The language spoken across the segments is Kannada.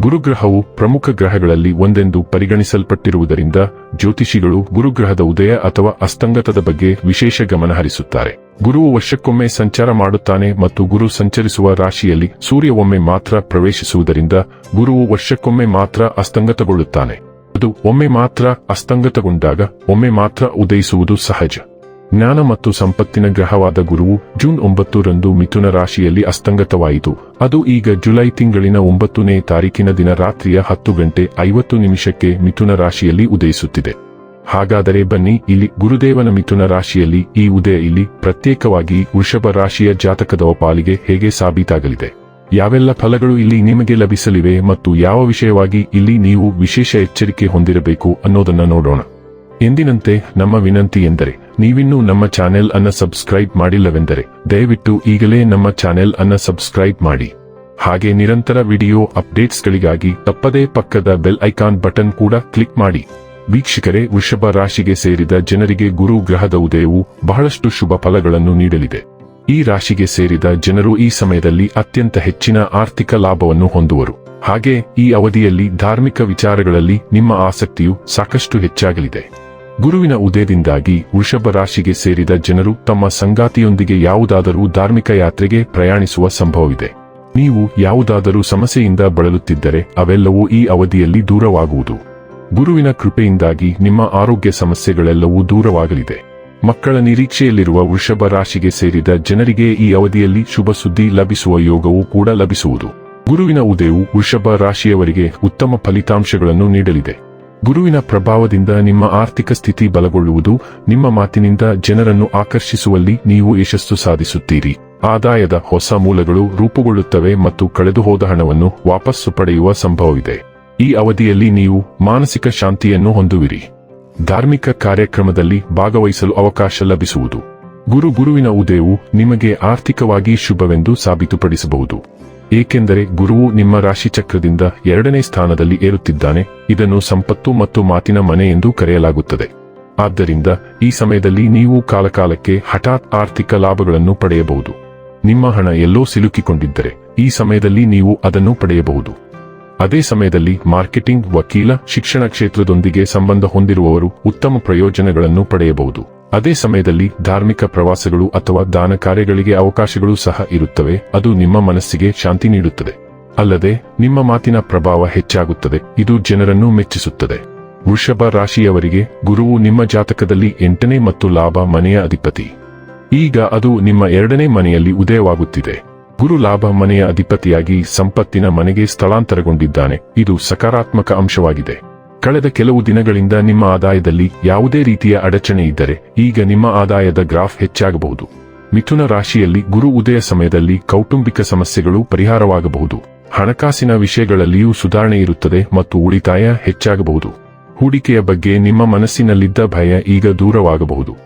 ಗುರುಗ್ರಹವು ಪ್ರಮುಖ ಗ್ರಹಗಳಲ್ಲಿ ಒಂದೆಂದು ಪರಿಗಣಿಸಲ್ಪಟ್ಟಿರುವುದರಿಂದ ಜ್ಯೋತಿಷಿಗಳು ಗುರುಗ್ರಹದ ಉದಯ ಅಥವಾ ಅಸ್ತಂಗತದ ಬಗ್ಗೆ ವಿಶೇಷ ಗಮನ ಹರಿಸುತ್ತಾರೆ. ಗುರುವು ವರ್ಷಕ್ಕೊಮ್ಮೆ ಸಂಚಾರ ಮಾಡುತ್ತಾನೆ ಮತ್ತು ಗುರು ಸಂಚರಿಸುವ ರಾಶಿಯಲ್ಲಿ ಸೂರ್ಯ ಒಮ್ಮೆ ಮಾತ್ರ ಪ್ರವೇಶಿಸುವುದರಿಂದ ಗುರುವು ವರ್ಷಕ್ಕೊಮ್ಮೆ ಮಾತ್ರ ಅಸ್ತಂಗತಗೊಳ್ಳುತ್ತಾನೆ. ಅದು ಒಮ್ಮೆ ಮಾತ್ರ ಅಸ್ತಂಗತಗೊಂಡಾಗ ಒಮ್ಮೆ ಮಾತ್ರ ಉದಯಿಸುವುದು ಸಹಜ. ಜ್ಞಾನ ಮತ್ತು ಸಂಪತ್ತಿನ ಗ್ರಹವಾದ ಗುರುವು ಜೂನ್ ಒಂಬತ್ತರಂದು ಮಿಥುನ ರಾಶಿಯಲ್ಲಿ ಅಸ್ತಂಗತವಾಯಿತು. ಅದು ಈಗ ಜುಲೈ ತಿಂಗಳಿನ ಒಂಬತ್ತನೇ ತಾರೀಕಿನ ದಿನ ರಾತ್ರಿಯ ಹತ್ತು ಗಂಟೆ ಐವತ್ತು ನಿಮಿಷಕ್ಕೆ ಮಿಥುನ ರಾಶಿಯಲ್ಲಿ ಉದಯಿಸುತ್ತಿದೆ. ಹಾಗಾದರೆ ಬನ್ನಿ, ಇಲ್ಲಿ ಗುರುದೇವನ ಮಿಥುನ ರಾಶಿಯಲ್ಲಿ ಈ ಉದಯ ಇಲ್ಲಿ ಪ್ರತ್ಯೇಕವಾಗಿ ವೃಷಭ ರಾಶಿಯ ಜಾತಕದ ಪಾಲಿಗೆ ಹೇಗೆ ಸಾಬೀತಾಗಲಿದೆ? ಯಾವೆಲ್ಲ ಫಲಗಳು ಇಲ್ಲಿ ನಿಮಗೆ ಲಭಿಸಲಿವೆ ಮತ್ತು ಯಾವ ವಿಷಯವಾಗಿ ಇಲ್ಲಿ ನೀವು ವಿಶೇಷ ಎಚ್ಚರಿಕೆ ಹೊಂದಿರಬೇಕು ಅನ್ನೋದನ್ನ ನೋಡೋಣ. ಎಂದಿನಂತೆ ನಮ್ಮ ವಿನಂತಿ ಎಂದರೆ, ನೀವಿನ್ನೂ ನಮ್ಮ ಚಾನೆಲ್ ಅನ್ನ ಸಬ್ಸ್ಕ್ರೈಬ್ ಮಾಡಿಲ್ಲವೆಂದರೆ, ದಯವಿಟ್ಟು ಈಗಲೇ ನಮ್ಮ ಚಾನೆಲ್ ಅನ್ನ ಸಬ್ಸ್ಕ್ರೈಬ್ ಮಾಡಿ. ಹಾಗೆ ನಿರಂತರ ವಿಡಿಯೋ ಅಪ್ಡೇಟ್ಸ್ಗಳಿಗಾಗಿ ತಪ್ಪದೇ ಪಕ್ಕದ ಬೆಲ್ ಐಕಾನ್ ಬಟನ್ ಕೂಡ ಕ್ಲಿಕ್ ಮಾಡಿ. ವೀಕ್ಷಕರೇ, ವೃಷಭ ರಾಶಿಗೆ ಸೇರಿದ ಜನರಿಗೆ ಗುರು ಗ್ರಹದ ಉದಯವು ಬಹಳಷ್ಟು ಶುಭ ಫಲಗಳನ್ನು ನೀಡಲಿದೆ. ಈ ರಾಶಿಗೆ ಸೇರಿದ ಜನರು ಈ ಸಮಯದಲ್ಲಿ ಅತ್ಯಂತ ಹೆಚ್ಚಿನ ಆರ್ಥಿಕ ಲಾಭವನ್ನು ಹೊಂದುವರು. ಹಾಗೆ ಈ ಅವಧಿಯಲ್ಲಿ ಧಾರ್ಮಿಕ ವಿಚಾರಗಳಲ್ಲಿ ನಿಮ್ಮ ಆಸಕ್ತಿಯು ಸಾಕಷ್ಟು ಹೆಚ್ಚಾಗಲಿದೆ. ಗುರುವಿನ ಉದಯದಿಂದಾಗಿ ವೃಷಭ ರಾಶಿಗೆ ಸೇರಿದ ಜನರು ತಮ್ಮ ಸಂಗಾತಿಯೊಂದಿಗೆ ಯಾವುದಾದರೂ ಧಾರ್ಮಿಕ ಯಾತ್ರೆಗೆ ಪ್ರಯಾಣಿಸುವ ಸಂಭವವಿದೆ. ನೀವು ಯಾವುದಾದರೂ ಸಮಸ್ಯೆಯಿಂದ ಬಳಲುತ್ತಿದ್ದರೆ ಅವೆಲ್ಲವೂ ಈ ಅವಧಿಯಲ್ಲಿ ದೂರವಾಗುವುದು. ಗುರುವಿನ ಕೃಪೆಯಿಂದಾಗಿ ನಿಮ್ಮ ಆರೋಗ್ಯ ಸಮಸ್ಯೆಗಳೆಲ್ಲವೂ ದೂರವಾಗಲಿದೆ. ಮಕ್ಕಳ ನಿರೀಕ್ಷೆಯಲ್ಲಿರುವ ವೃಷಭ ರಾಶಿಗೆ ಸೇರಿದ ಜನರಿಗೆ ಈ ಅವಧಿಯಲ್ಲಿ ಶುಭ ಸುದ್ದಿ ಲಭಿಸುವ ಯೋಗವೂ ಕೂಡ ಲಭಿಸುವುದು. ಗುರುವಿನ ಉದಯವು ವೃಷಭ ರಾಶಿಯವರಿಗೆ ಉತ್ತಮ ಫಲಿತಾಂಶಗಳನ್ನು ನೀಡಲಿದೆ. ಗುರುವಿನ ಪ್ರಭಾವದಿಂದ ನಿಮ್ಮ ಆರ್ಥಿಕ ಸ್ಥಿತಿ ಬಲಗೊಳ್ಳುವುದು, ನಿಮ್ಮ ಮಾತಿನಿಂದ ಜನರನ್ನು ಆಕರ್ಷಿಸುವಲ್ಲಿ ನೀವು ಯಶಸ್ಸು ಸಾಧಿಸುತ್ತೀರಿ. ಆದಾಯದ ಹೊಸ ಮೂಲಗಳು ರೂಪುಗೊಳ್ಳುತ್ತವೆ ಮತ್ತು ಕಳೆದುಹೋದ ಹಣವನ್ನು ವಾಪಸ್ಸು ಪಡೆಯುವ ಸಂಭವವಿದೆ. ಈ ಅವಧಿಯಲ್ಲಿ ನೀವು ಮಾನಸಿಕ ಶಾಂತಿಯನ್ನು ಹೊಂದುವಿರಿ. ಧಾರ್ಮಿಕ ಕಾರ್ಯಕ್ರಮದಲ್ಲಿ ಭಾಗವಹಿಸಲು ಅವಕಾಶ ಲಭಿಸುವುದು. ಗುರು ಗುರುವಿನ ಉದಯವು ನಿಮಗೆ ಆರ್ಥಿಕವಾಗಿ ಶುಭವೆಂದು ಸಾಬೀತುಪಡಿಸಬಹುದು. ಏಕೆಂದರೆ ಗುರುವು ನಿಮ್ಮ ರಾಶಿಚಕ್ರದಿಂದ ಎರಡನೇ ಸ್ಥಾನದಲ್ಲಿ ಏರುತ್ತಿದ್ದಾನೆ, ಇದನ್ನು ಸಂಪತ್ತು ಮತ್ತು ಮಾತಿನ ಮನೆ ಎಂದು ಕರೆಯಲಾಗುತ್ತದೆ. ಆದ್ದರಿಂದ ಈ ಸಮಯದಲ್ಲಿ ನೀವು ಕಾಲಕಾಲಕ್ಕೆ ಹಠಾತ್ ಆರ್ಥಿಕ ಲಾಭಗಳನ್ನು ಪಡೆಯಬಹುದು. ನಿಮ್ಮ ಹಣ ಎಲ್ಲೋ ಸಿಲುಕಿಕೊಂಡಿದ್ದರೆ, ಈ ಸಮಯದಲ್ಲಿ ನೀವು ಅದನ್ನು ಪಡೆಯಬಹುದು. ಅದೇ ಸಮಯದಲ್ಲಿ ಮಾರ್ಕೆಟಿಂಗ್ ವಕೀಲ ಶಿಕ್ಷಣ ಕ್ಷೇತ್ರದೊಂದಿಗೆ ಸಂಬಂಧ ಹೊಂದಿರುವವರು ಉತ್ತಮ ಪ್ರಯೋಜನಗಳನ್ನು ಪಡೆಯಬಹುದು. ಅದೇ ಸಮಯದಲ್ಲಿ ಧಾರ್ಮಿಕ ಪ್ರವಾಸಗಳು ಅಥವಾ ದಾನ ಕಾರ್ಯಗಳಿಗೆ ಅವಕಾಶಗಳು ಸಹ ಇರುತ್ತವೆ. ಅದು ನಿಮ್ಮ ಮನಸ್ಸಿಗೆ ಶಾಂತಿ ನೀಡುತ್ತದೆ. ಅಲ್ಲದೆ, ನಿಮ್ಮ ಮಾತಿನ ಪ್ರಭಾವ ಹೆಚ್ಚಾಗುತ್ತದೆ. ಇದು ಜನರನ್ನು ಮೆಚ್ಚಿಸುತ್ತದೆ. ವೃಷಭ ರಾಶಿಯವರಿಗೆ ಗುರುವು ನಿಮ್ಮ ಜಾತಕದಲ್ಲಿ ಎಂಟನೇ ಮತ್ತು ಲಾಭ ಮನೆಯ ಅಧಿಪತಿ. ಈಗ ಅದು ನಿಮ್ಮ ಎರಡನೇ ಮನೆಯಲ್ಲಿ ಉದಯವಾಗುತ್ತಿದೆ. ಗುರು ಲಾಭ ಮನೆಯ ಅಧಿಪತಿಯಾಗಿ ಸಂಪತ್ತಿನ ಮನೆಗೆ ಸ್ಥಳಾಂತರಗೊಂಡಿದ್ದಾನೆ. ಇದು ಸಕಾರಾತ್ಮಕ ಅಂಶವಾಗಿದೆ. ಕಳೆದ ಕೆಲವು ದಿನಗಳಿಂದ ನಿಮ್ಮ ಆದಾಯದಲ್ಲಿ ಯಾವುದೇ ರೀತಿಯ ಅಡಚಣೆ ಇದ್ದರೆ ಈಗ ನಿಮ್ಮ ಆದಾಯದ ಗ್ರಾಫ್ ಹೆಚ್ಚಾಗಬಹುದು. ಮಿಥುನ ರಾಶಿಯಲ್ಲಿ ಗುರು ಉದಯ ಸಮಯದಲ್ಲಿ ಕೌಟುಂಬಿಕ ಸಮಸ್ಯೆಗಳು ಪರಿಹಾರವಾಗಬಹುದು. ಹಣಕಾಸಿನ ವಿಷಯಗಳಲ್ಲಿಯೂ ಸುಧಾರಣೆ ಇರುತ್ತದೆ ಮತ್ತು ಉಳಿತಾಯ ಹೆಚ್ಚಾಗಬಹುದು. ಹೂಡಿಕೆಯ ಬಗ್ಗೆ ನಿಮ್ಮ ಮನಸ್ಸಿನಲ್ಲಿದ್ದ ಭಯ ಈಗ ದೂರವಾಗಬಹುದು.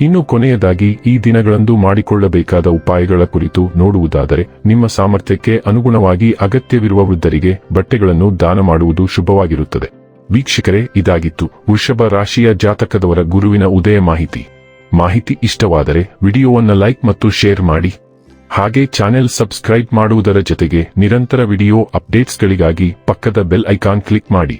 ಇನ್ನು ಕೊನೆಯದಾಗಿ ಈ ದಿನಗಳಂದು ಮಾಡಿಕೊಳ್ಳಬೇಕಾದ ಉಪಾಯಗಳ ಕುರಿತು ನೋಡುವುದಾದರೆ ನಿಮ್ಮ ಸಾಮರ್ಥ್ಯಕ್ಕೆ ಅನುಗುಣವಾಗಿ ಅಗತ್ಯವಿರುವ ವೃದ್ಧರಿಗೆ ಬಟ್ಟೆಗಳನ್ನು ದಾನ ಮಾಡುವುದು ಶುಭವಾಗಿರುತ್ತದೆ. ವೀಕ್ಷಕರೇ, ಇದಾಗಿತ್ತು. ವೃಷಭ ರಾಶಿಯ ಜಾತಕದವರ ಗುರುವಿನ ಉದಯ ಮಾಹಿತಿ. ಮಾಹಿತಿ ಇಷ್ಟವಾದರೆ ವಿಡಿಯೋವನ್ನು ಲೈಕ್ ಮತ್ತು ಶೇರ್ ಮಾಡಿ. ಹಾಗೆ ಚಾನೆಲ್ ಸಬ್ಸ್ಕ್ರೈಬ್ ಮಾಡುವುದರ ಜೊತೆಗೆ ನಿರಂತರ ವಿಡಿಯೋ ಅಪ್ಡೇಟ್ಸ್ಗಳಿಗಾಗಿ ಪಕ್ಕದ ಬೆಲ್ ಐಕಾನ್ ಕ್ಲಿಕ್ ಮಾಡಿ.